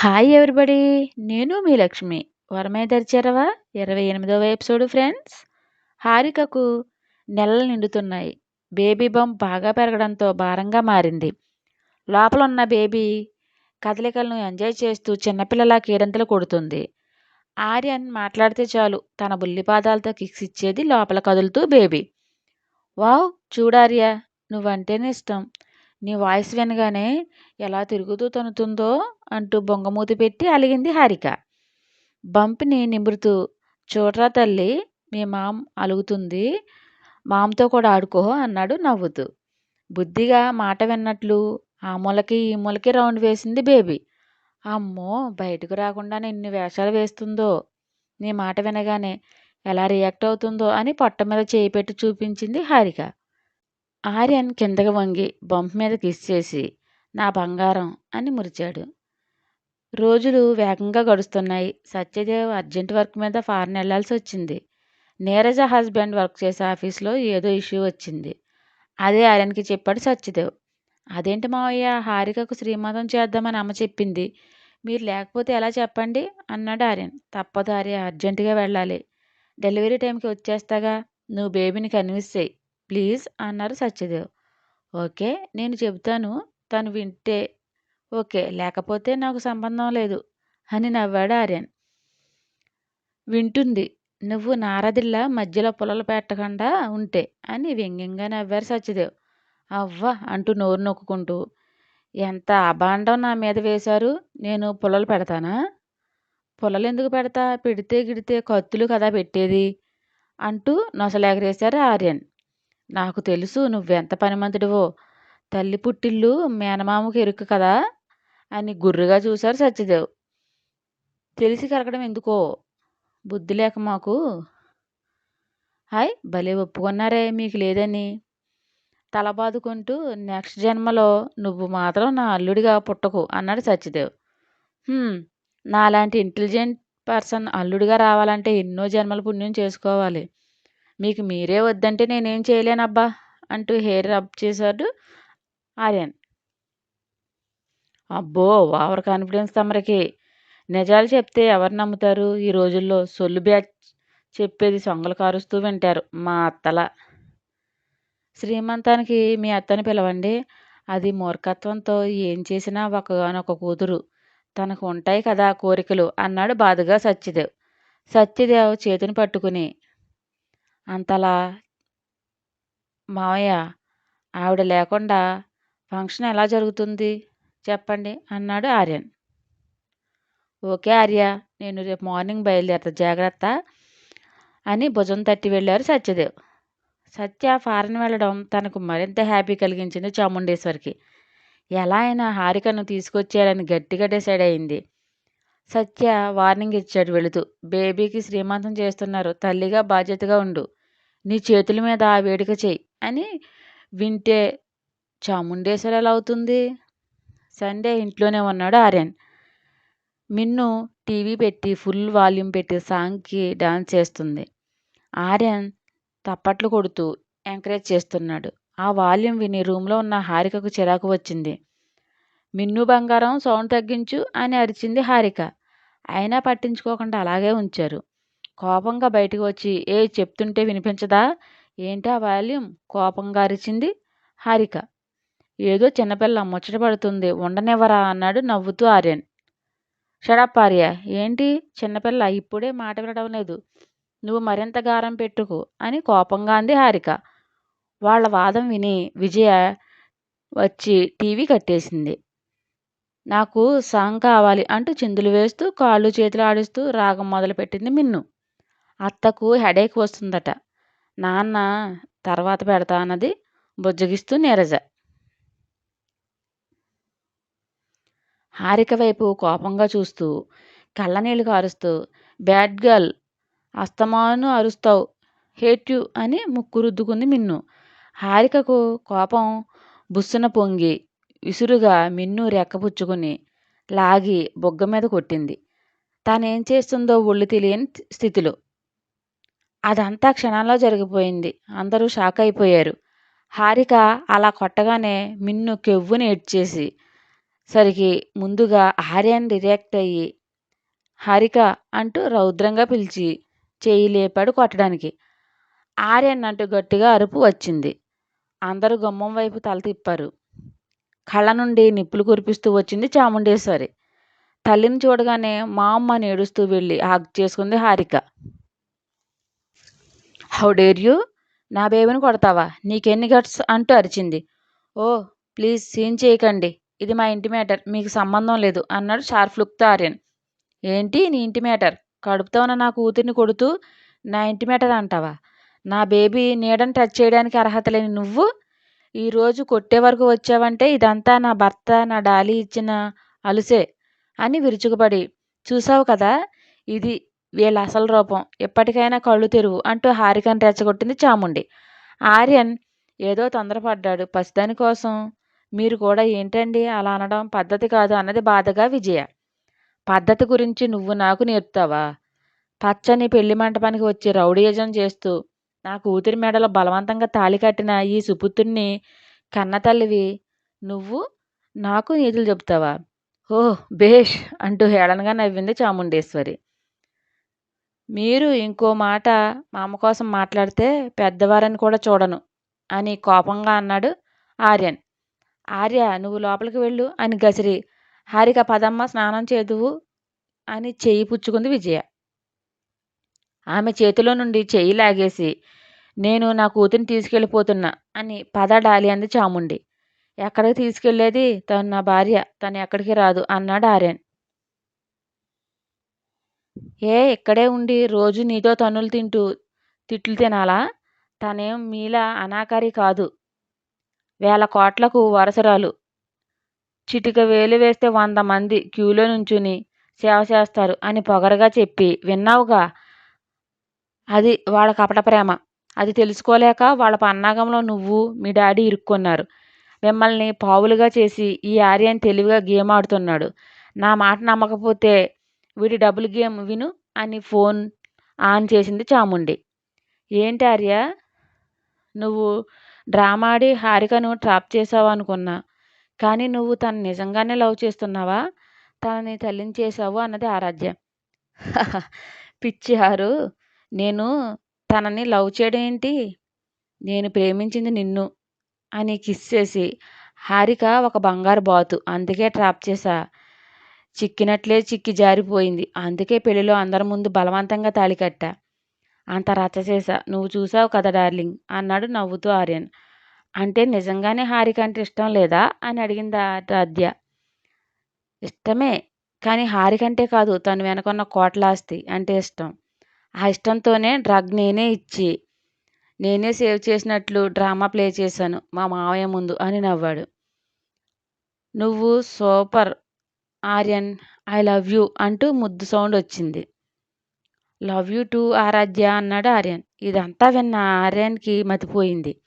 Hi everybody నేను మీ లక్ష్మి. వరమేదర్ చెరవ ఇరవై ఎనిమిదవ ఎపిసోడ్ ఫ్రెండ్స్. హారికకు నెలలు నిండుతున్నాయి. బేబీ బొమ్మ బాగా పెరగడంతో భారంగా మారింది. లోపల ఉన్న బేబీ కదలికలను ఎంజాయ్ చేస్తూ చిన్నపిల్లలా కీడంతలు కొడుతుంది. ఆర్యన్ మాట్లాడితే చాలు తన బుల్లి పాదాలతో కిక్స్ ఇచ్చేది లోపల కదులుతూ బేబీ. వావ్ చూడార్య నువ్వంటేనే ఇష్టం. నీ వాయిస్ వినగానే ఎలా తిరుగుతూ తనుతుందో అంటూ బొంగమూతి పెట్టి అలిగింది హారిక. బంపిని నిమురుతూ చూడరా తల్లి మీ మామ్ అలుగుతుంది. మామతో కూడా ఆడుకో అన్నాడు నవ్వుతూ. బుద్ధిగా మాట విన్నట్లు ఆ మూలకి ఈ మూలకి రౌండ్ వేసింది బేబీ. అమ్మో బయటకు రాకుండా ఎన్ని వేషాలు వేస్తుందో. నీ మాట వినగానే ఎలా రియాక్ట్ అవుతుందో అని పొట్ట మీద చేయి పెట్టి చూపించింది హారిక. ఆర్యన్ కిందకి వంగి బంప్ మీద కిస్ చేసి నా బంగారం అని మురిచాడు. రోజులు వేగంగా గడుస్తున్నాయి. సత్యదేవ్ అర్జెంట్ వర్క్ మీద ఫారెన్ వెళ్ళాల్సి వచ్చింది. నీరజ హస్బెండ్ వర్క్ చేసే ఆఫీస్లో ఏదో ఇష్యూ వచ్చింది. అదే ఆర్యన్కి చెప్పాడు సత్యదేవ్. అదేంటి మావయ్య హారికకు శ్రీమతం చేద్దామని అమ్మ చెప్పింది. మీరు లేకపోతే ఎలా చెప్పండి? అన్నాడు ఆర్యన్. తప్పదు ఆర్య అర్జెంటుగా వెళ్ళాలి. డెలివరీ టైంకి వచ్చేస్తాగా. నువ్వు బేబీని కన్విన్స్ చేయి. ప్లీజ్ అన్నారు సత్యదేవ్. ఓకే నేను చెబుతాను. తను వింటే ఓకే లేకపోతే నాకు సంబంధం లేదు అని నవ్వాడు ఆర్యన్. వింటుంది. నువ్వు నారదిల్లా మధ్యలో పొలలు పెట్టకుండా ఉంటే అని వ్యంగ్యంగా నవ్వారు సత్యదేవ్. అవ్వ అంటూ నోరు నొక్కుంటూ ఎంత అభాండం నా మీద వేశారు? నేను పొలలు పెడతానా? పొలలు ఎందుకు పెడతా? పెడితే గిడితే కత్తులు కదా పెట్టేది? అంటూ నొసలేగరేశారు ఆర్యన్. నాకు తెలుసు నువ్వెంత పనిమంతుడివో. తల్లి పుట్టిల్లు మేనమామకు ఎరుకు కదా? అని గుర్రుగా చూశారు సత్యదేవ్. తెలిసి కలగడం ఎందుకో? బుద్ధి లేక మాకు. హాయ్ భలే ఒప్పుకున్నారే మీకు లేదని. తల బాదుకుంటూ నెక్స్ట్ జన్మలో నువ్వు మాత్రం నా అల్లుడిగా పుట్టకు అన్నాడు సత్యదేవ్. నాలాంటి ఇంటెలిజెంట్ పర్సన్ అల్లుడిగా రావాలంటే ఎన్నో జన్మల పుణ్యం చేసుకోవాలి. మీకు మీరే వద్దంటే నేనేం చేయలేనబ్బా అంటూ హెయిర్ రబ్ చేశాడు ఆర్యన్. అబ్బో ఓవర్ కాన్ఫిడెన్స్ తమరికి. నిజాలు చెప్తే ఎవరు నమ్ముతారు? ఈ రోజుల్లో సొల్లు బ్యాచ్ చెప్పేది సొంగలు కారుస్తూ వింటారు మా అత్తల. శ్రీమంతానికి మీ అత్తని పిలవండి. అది మూర్ఖత్వంతో ఏం చేసినా ఒకగానొక కూతురు. తనకు ఉంటాయి కదా కోరికలు అన్నాడు బాధగా సత్యదేవ్. సత్యదేవ్ చేతిని పట్టుకుని అంతలా మావయ్య ఆవిడ లేకుండా ఫంక్షన్ ఎలా జరుగుతుంది? చెప్పండి అన్నాడు ఆర్యన్. ఓకే ఆర్య నేను రేపు మార్నింగ్ బయలుదేరతా జాగ్రత్త అని భుజం తట్టి వెళ్ళారు సత్యదేవ్. సత్య ఫారెన్ వెళ్ళడం తనకు మరింత హ్యాపీ కలిగించింది చాముండేశ్వరికి. ఎలా అయినా హారికను తీసుకొచ్చేయాలని గట్టిగా డిసైడ్ అయింది. సత్య వార్నింగ్ ఇచ్చాడు వెళుతూ. బేబీకి శ్రీమంతం చేస్తున్నారు. తల్లిగా బాధ్యతగా ఉండు. నీ చేతుల మీద ఆ వేడుక చెయ్యి అని వింటే చాముండేశ్వరి ఎలా అవుతుంది సండే ఇంట్లోనే ఉన్నాడు ఆర్యన్. మిన్ను టీవీ పెట్టి ఫుల్ వాల్యూమ్ పెట్టి సాంగ్కి డాన్స్ చేస్తుంది. ఆర్యన్ తప్పట్లు కొడుతూ ఎంకరేజ్ చేస్తున్నాడు. ఆ వాల్యూమ్ విని రూమ్లో ఉన్న హారికకు చిరాకు వచ్చింది. మిన్ను బంగారం సౌండ్ తగ్గించు అని అరిచింది హారిక. అయినా పట్టించుకోకుండా అలాగే ఉంచారు. కోపంగా బయటకు వచ్చి ఏ చెప్తుంటే వినిపించదా? ఏంటి ఆ వాల్యూమ్? కోపంగా అరిచింది హారిక. ఏదో చిన్నపిల్ల ముచ్చట పడుతుంది ఉండనివ్వరా అన్నాడు నవ్వుతూ ఆర్యన్. షడప్ ఆర్య. ఏంటి? చిన్నపిల్ల ఇప్పుడే మాట వినడం లేదు. నువ్వు మరింత గారం పెట్టుకు అని కోపంగా అంది హారిక. వాళ్ళ వాదం విని విజయ వచ్చి టీవీ కట్టేసింది. నాకు సాంగ్ కావాలి అంటూ చిందులు వేస్తూ కాళ్ళు చేతులు ఆడిస్తూ రాగం మొదలుపెట్టింది మిన్ను. అత్తకు హెడేక్ వస్తుందట. నాన్న తర్వాత పెడతా అన్నది బుజ్జగిస్తూ నీరజ. హారిక వైపు కోపంగా చూస్తూ కళ్ళనీళ్ళు కారుస్తూ బ్యాడ్ గర్ల్ అస్తమాను అరుస్తావు హేట్ యు అని ముక్కు రుద్దుకుంది మిన్ను. హారికకు కోపం బుస్సున పొంగి విసురుగా మిన్ను రెక్కపుచ్చుకుని లాగి బొగ్గ మీద కొట్టింది. తానేం చేస్తుందో ఒళ్ళు తెలియని స్థితిలో అదంతా క్షణంలో జరిగిపోయింది. అందరూ షాక్ అయిపోయారు. హారిక అలా కొట్టగానే మిన్ను కెవ్వుని ఏడ్చేసి సరికి ముందుగా ఆర్యన్ రియాక్ట్ అయ్యి హారిక అంటూ రౌద్రంగా పిలిచి చేయి లేపాడు కొట్టడానికి. ఆర్యన్ అంటూ గట్టిగా అరుపు వచ్చింది. అందరూ గుమ్మం వైపు తల తిప్పారు. కళ్ళ నుండి నిప్పులు కురిపిస్తూ వచ్చింది చాముండేశ్వరి. తల్లిని చూడగానే మా అమ్మ నేడుస్తూ వెళ్ళి హాగ్ చేసుకుంది హారిక. హౌ డేర్ యూ నా బేబీని కొడతావా? నీకెన్ని గట్స్ అంటూ అరిచింది. ఓ ప్లీజ్ సీన్ చేయకండి. ఇది మా ఇంటి మ్యాటర్ మీకు సంబంధం లేదు అన్నాడు షార్ప్ లుక్తో ఆర్యన్. ఏంటి? నీ ఇంటి మ్యాటర్ కడుపుతో ఉన్న నా కూతుర్ని కొడుతూ నా ఇంటి మ్యాటర్ అంటావా? నా బేబీ నీడని టచ్ చేయడానికి అర్హత లేని నువ్వు? ఈరోజు కొట్టే వరకు వచ్చావంటే ఇదంతా నా భర్త నా డాలీ ఇచ్చిన అలుసే అని విరుచుకుపడి. చూసావు కదా? ఇది వీళ్ళ అసలు రూపం. ఎప్పటికైనా కళ్ళు తెరువు అంటూ హారికను రెచ్చగొట్టింది చాముండి. ఆర్యన్ ఏదో తొందరపడ్డాడు. పసిదాని కోసం మీరు కూడా ఏంటండి అలా అనడం పద్ధతి కాదు అన్నది బాధగా విజయ. పద్ధతి గురించి నువ్వు నాకు నేర్పుతావా? పచ్చని పెళ్ళి మంటపానికి వచ్చి రౌడీయజం చేస్తూ నా కూతురి మెడలో బలవంతంగా తాళి కట్టిన ఈ సుపుత్రుణ్ణి కన్నతల్లివి నువ్వు నాకు నీతులు చెప్తావా ఓహ్ బేష్ అంటూ హేళనగా నవ్వింది చాముండేశ్వరి. మీరు ఇంకో మాట మా అమ్మ కోసం మాట్లాడితే పెద్దవారని కూడా చూడను అని కోపంగా అన్నాడు ఆర్యన్. ఆర్య నువ్వు లోపలికి వెళ్ళు అని గసిరి. హారిక పదమ్మ స్నానం చేదువు అని చెయ్యి పుచ్చుకుంది విజయ. ఆమె చేతిలో నుండి చెయ్యి లాగేసి నేను నా కూతురిని తీసుకెళ్ళిపోతున్నా అని పద డాలి అంది చాముండి. ఎక్కడికి తీసుకెళ్ళేది తను నా భార్య తను ఎక్కడికి రాదు అన్నాడు ఆర్యన్. ఏ ఇక్కడే ఉండి రోజు నీతో తన్నులు తింటూ తిట్లు తినాలా? తనేం మీలా అనాకారి కాదు. వేల కోట్లకు వరసరాలు. చిటిక వేలు వేస్తే వంద మంది క్యూలో నుంచుని సేవ చేస్తారు అని పొగరగా చెప్పి విన్నావుగా? అది వాళ్ళ కపట ప్రేమ. అది తెలుసుకోలేక వాళ్ళ పన్నాగంలో నువ్వు మీ డాడీ ఇరుక్కున్నారు. మిమ్మల్ని పావులుగా చేసి ఈ ఆర్యన్ తెలివిగా గేమ్ ఆడుతున్నాడు. నా మాట నమ్మకపోతే వీడి డబుల్ గేమ్ విను అని ఫోన్ ఆన్ చేసింది చాముండి. ఏంటి ఆర్య? నువ్వు డ్రామా ఆడి హారికను ట్రాప్ చేసావు అనుకున్నా కానీ నువ్వు తను నిజంగానే లవ్ చేస్తున్నావా? తనని తల్లించేశావు అన్నది ఆరాధ్య. పిచ్చి హారు నేను తనని లవ్ చేయడం ఏంటి? నేను ప్రేమించింది నిన్ను అని కిస్ చేసి హారిక ఒక బంగారు బాతు అందుకే ట్రాప్ చేశా. చిక్కినట్లే చిక్కి జారిపోయింది. అందుకే పెళ్ళిలో అందరి ముందు బలవంతంగా తాళికట్టా అంత రచ్చ చేశా నువ్వు చూసావు కదా డార్లింగ్? అన్నాడు నవ్వుతూ ఆర్యన్. అంటే నిజంగానే హారిక అంటే ఇష్టం లేదా? అని అడిగింది ఆరాధ్య ఇష్టమే. కానీ హారికంటే కాదు తను వెనకున్న కోట్లాస్తి అంటే ఇష్టం. ఆ ఇష్టంతోనే డ్రగ్ నేనే ఇచ్చి నేనే సేవ్ చేసినట్లు డ్రామా ప్లే చేశాను మా మావయ్య ముందు అని నవ్వాడు. నువ్వు super Aryan I love you అంటూ ముద్దు సౌండ్ వచ్చింది. లవ్ యూ టు ఆరాధ్య అన్నాడు ఆర్యన్. ఇదంతా విన్న ఆర్యన్కి మతిపోయింది.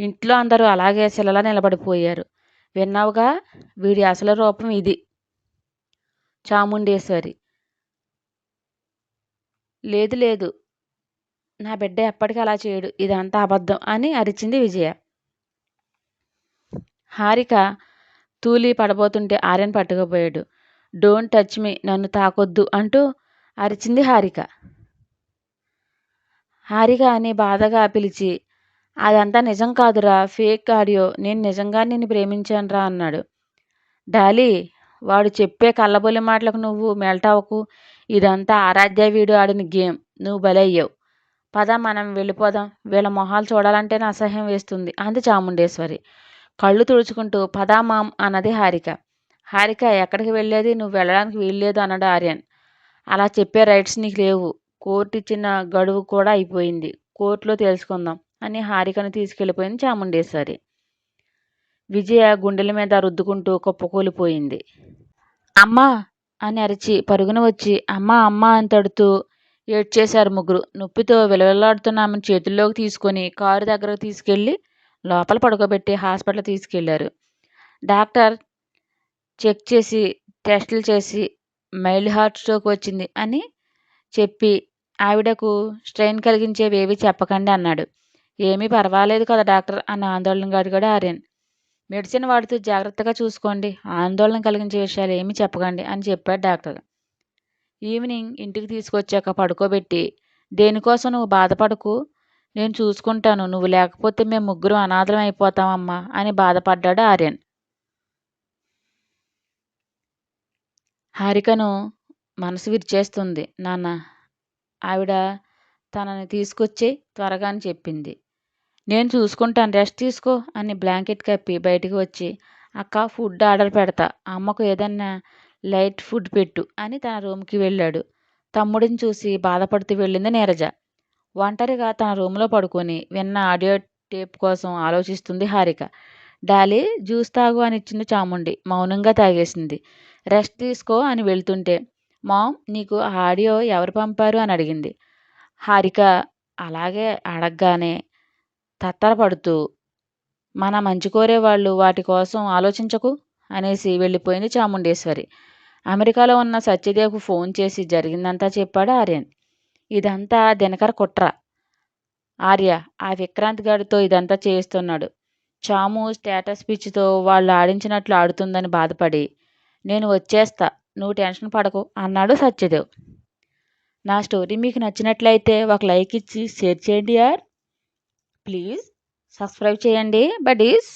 ఇంట్లో అందరూ అలాగే శిలలా నిలబడిపోయారు. విన్నావుగా? వీడి అసలు రూపం ఇది. చాముండేశ్వరి. లేదు లేదు. నా బిడ్డ ఎప్పటికీ అలా చేయడు. ఇదంతా అబద్ధం అని అరిచింది విజయ. హారిక తూలి పడబోతుంటే ఆర్యన్ పట్టుకుపోయాడు. డోంట్ టచ్ మీ నన్ను తాకొద్దు అంటూ అరిచింది హారిక. హారిక అని బాధగా పిలిచి అదంతా నిజం కాదురా ఫేక్ ఆడియో నేను నిజంగా నిన్ను ప్రేమించానురా అన్నాడు. డాలీ వాడు చెప్పే కళ్ళబొలి మాటలకు నువ్వు మెల్టావకు ఇదంతా ఆరాధ్య వీడు ఆడిన గేమ్ నువ్వు బలయ్యావు పద మనం వెళ్ళిపోదాం వీళ్ళ మొహాలు చూడాలంటేనే అసహ్యం వేస్తుంది అంది చాముండేశ్వరి. కళ్ళు తుడుచుకుంటూ పదా మామ్ అన్నది హారిక. హారిక ఎక్కడికి వెళ్ళేది? నువ్వు వెళ్ళడానికి వీల్లేదు అన్నాడు ఆర్యన్. అలా చెప్పే రైట్స్ నీకు లేవు. కోర్టు ఇచ్చిన గడువు కూడా అయిపోయింది. కోర్టులో తెలుసుకుందాం అని హారికను తీసుకెళ్ళిపోయింది చాముండేశ్వరి. విజయ గుండెల మీద రుద్దుకుంటూ కుప్పకూలిపోయింది. అమ్మా అని అరిచి పరుగున వచ్చి అమ్మా అమ్మా అని తడుతూ ఏడ్చేశారు ముగ్గురు. నొప్పితో విలవిల్లాడుతున్న ఆమెను చేతుల్లోకి తీసుకొని కారు దగ్గరకు తీసుకెళ్ళి లోపల పడుకోబెట్టి హాస్పిటల్ తీసుకెళ్ళారు డాక్టర్ చెక్ చేసి టెస్టులు చేసి మైల్డ్ హార్ట్ స్ట్రోక్ వచ్చింది అని చెప్పి ఆవిడకు స్ట్రెయిన్ కలిగించేవి ఏవి చెప్పకండి అన్నాడు. ఏమీ పర్వాలేదు కదా డాక్టర్ అన్న ఆందోళనగా కూడా ఆర్యన్ మెడిసిన్ వాడుతూ జాగ్రత్తగా చూసుకోండి ఆందోళన కలిగించే విషయాలు ఏమీ చెప్పకండి అని చెప్పాడు డాక్టర్. ఈవినింగ్ ఇంటికి తీసుకొచ్చాక పడుకోబెట్టి దేనికోసం నువ్వు బాధపడకు నేను చూసుకుంటాను. నువ్వు లేకపోతే మేము ముగ్గురు అనాథలం అయిపోతామమ్మా అని బాధపడ్డాడు ఆర్యన్. హారికను మనసు విరిచేస్తుంది. నాన్న ఆవిడ తనని తీసుకొచ్చి త్వరగా అని చెప్పింది. నేను చూసుకుంటాను. రెస్ట్ తీసుకో అని బ్లాంకెట్ కప్పి బయటికి వచ్చి అక్క ఫుడ్ ఆర్డర్ పెడతా అమ్మకు ఏదన్నా లైట్ ఫుడ్ పెట్టు అని తన రూమ్కి వెళ్ళాడు. తమ్ముడిని చూసి బాధపడుతూ వెళ్ళింది నీరజ. ఒంటరిగా తన రూమ్లో పడుకొని విన్న ఆడియో టేప్ కోసం ఆలోచిస్తుంది హారిక. డాలీ జ్యూస్ తాగు అని ఇచ్చింది చాముండి. మౌనంగా తాగేసింది. రెస్ట్ తీసుకో అని వెళ్తుంటే మామ్ నీకు ఆ ఆడియో ఎవరు పంపారు అని అడిగింది. హారిక అలాగే అడగగానే తత్తరపడుతూ మన మంచి కోరే వాళ్ళు వాటి కోసం ఆలోచించకు అనేసి వెళ్ళిపోయింది చాముండేశ్వరి. అమెరికాలో ఉన్న సత్యదేవ్కు ఫోన్ చేసి జరిగిందంతా చెప్పాడు ఆర్యన్. ఇదంతా దినకర కుట్ర. ఆర్య ఆ విక్రాంత్ గారితో ఇదంతా చేయిస్తున్నాడు. చాము స్టేటస్ పిచ్చితో వాళ్ళు ఆడించినట్లు ఆడుతుందని బాధపడి నేను వచ్చేస్తా నువ్వు టెన్షన్ పడకు అన్నాడు సత్యదేవ్. నా స్టోరీ మీకు నచ్చినట్లయితే ఒక లైక్ ఇచ్చి షేర్ చేయండి యార్. ప్లీజ్ సబ్స్క్రైబ్ చేయండి బడీస్.